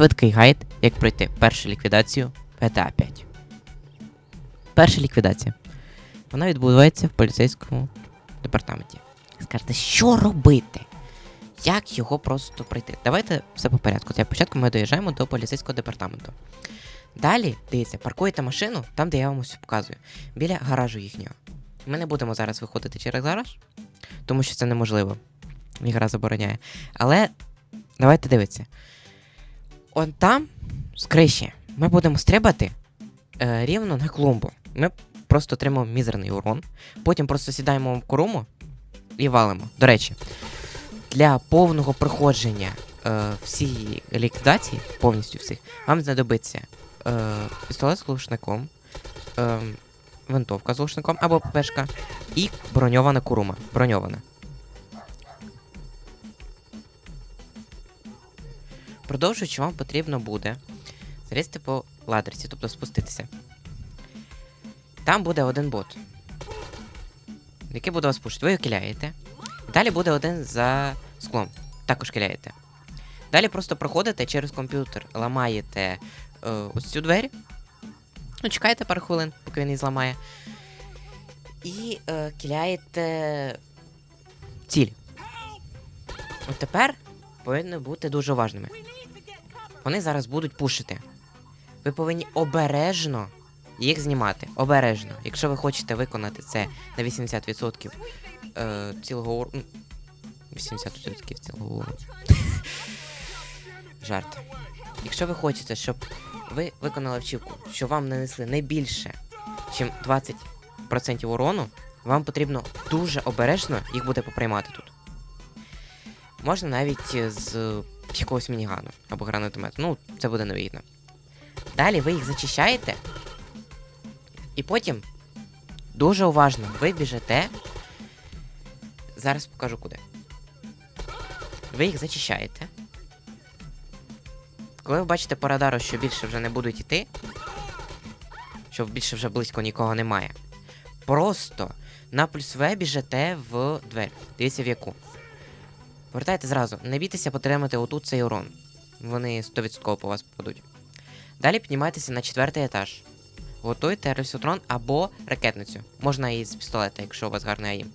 швидкий гайд, як пройти першу ліквідацію GTA 5. Перша ліквідація. Вона відбувається в поліцейському департаменті. Скажете, що робити? Як його просто пройти? Давайте все по порядку. Для початку ми доїжджаємо до поліцейського департаменту. Далі, дивіться, паркуєте машину там, де я вам ось показую, біля гаражу їхнього. Ми не будемо зараз виходити через гараж, тому що це неможливо. Ігра забороняє. Але давайте дивитися. Он там, з криші, ми будемо стрибати е, рівно на клумбу. Ми просто отримаємо мізерний урон. Потім просто сідаємо в коруму і валимо. До речі, для повного проходження е, всієї ліквідації, повністю всіх, вам знадобиться е, пістолет з глушником, е, винтовка з глушником або ППшка і броньована курума. Броньована. Продовжуючи, вам потрібно буде залізти по ладерці, тобто спуститися. Там буде один бот, який буде вас пушити. Ви його киляєте. Далі буде один за склом. Також киляєте. Далі просто проходите через комп'ютер, ламаєте е, ось цю двері. Ну, чекаєте пару хвилин, поки він її зламає. І е, киляєте ціль. От тепер повинні бути дуже уважними. Вони зараз будуть пушити. Ви повинні обережно їх знімати. Обережно. Якщо ви хочете виконати це на 80% е, цілого урону. 80% цілого урону. Жарт. Якщо ви хочете, щоб ви виконали вчивку, що вам нанесли не більше, ніж 20% урону, вам потрібно дуже обережно їх буде поприймати тут. Можна навіть е, з якогось мінігану або гранатомету. Ну, це буде невигідно. Далі ви їх зачищаєте. І потім дуже уважно ви біжите. Зараз покажу куди. Ви їх зачищаєте. Коли ви бачите по радару, що більше вже не будуть йти, що більше вже близько нікого немає. Просто на плюс В біжите в двері. Дивіться в яку. Повертайте зразу. Не бійтеся потримати отут цей урон. Вони 100% по вас попадуть. Далі піднімайтеся на четвертий етаж. Готуйте рельсотрон або ракетницю. Можна і з пістолета, якщо у вас гарний аїм.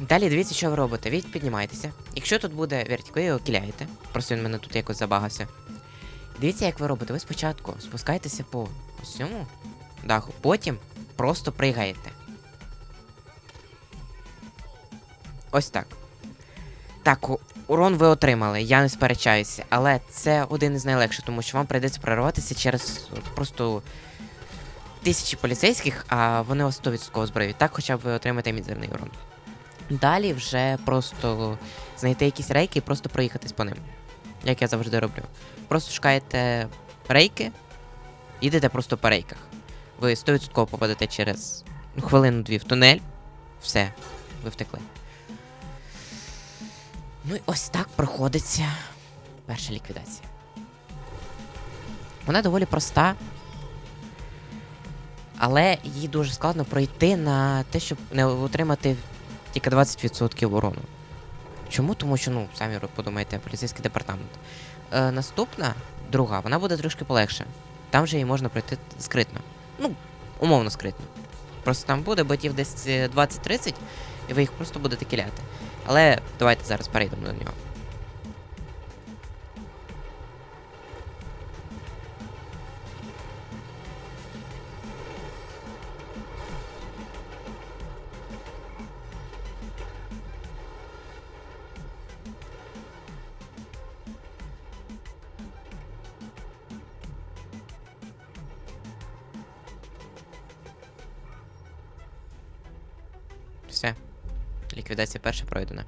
Далі дивіться, що ви робите. Ви піднімайтеся. Якщо тут буде вертик, ви його киляєте. Просто він мене тут якось забагався. Дивіться, як ви робите. Ви спочатку спускайтеся по ось цьому даху, потім просто пригаєте. Ось так. Так, урон ви отримали, я не сперечаюся, але це один із найлегших, тому що вам прийдеться прорватися через просто тисячі поліцейських, а вони вас 100% озброюють. Так, хоча б ви отримаєте мізерний урон. Далі вже просто знайти якісь рейки і просто проїхатись по ним. Як я завжди роблю. Просто шукаєте рейки, їдете просто по рейках. Ви 100% попадете через ну, хвилину-дві в тунель. Все, ви втекли. Ну і ось так проходиться перша ліквідація. Вона доволі проста, але їй дуже складно пройти на те, щоб не отримати тільки 20% урону. Чому? Тому що, ну, самі подумайте, поліцейський департамент. Е, наступна, друга, вона буде трошки полегше. Там вже її можна пройти скритно. Ну, умовно скритно. Просто там буде ботів десь е, 20-30, і ви їх просто будете кіляти. Але давайте зараз перейдемо до нього. Все. Ліквідація перша пройдена.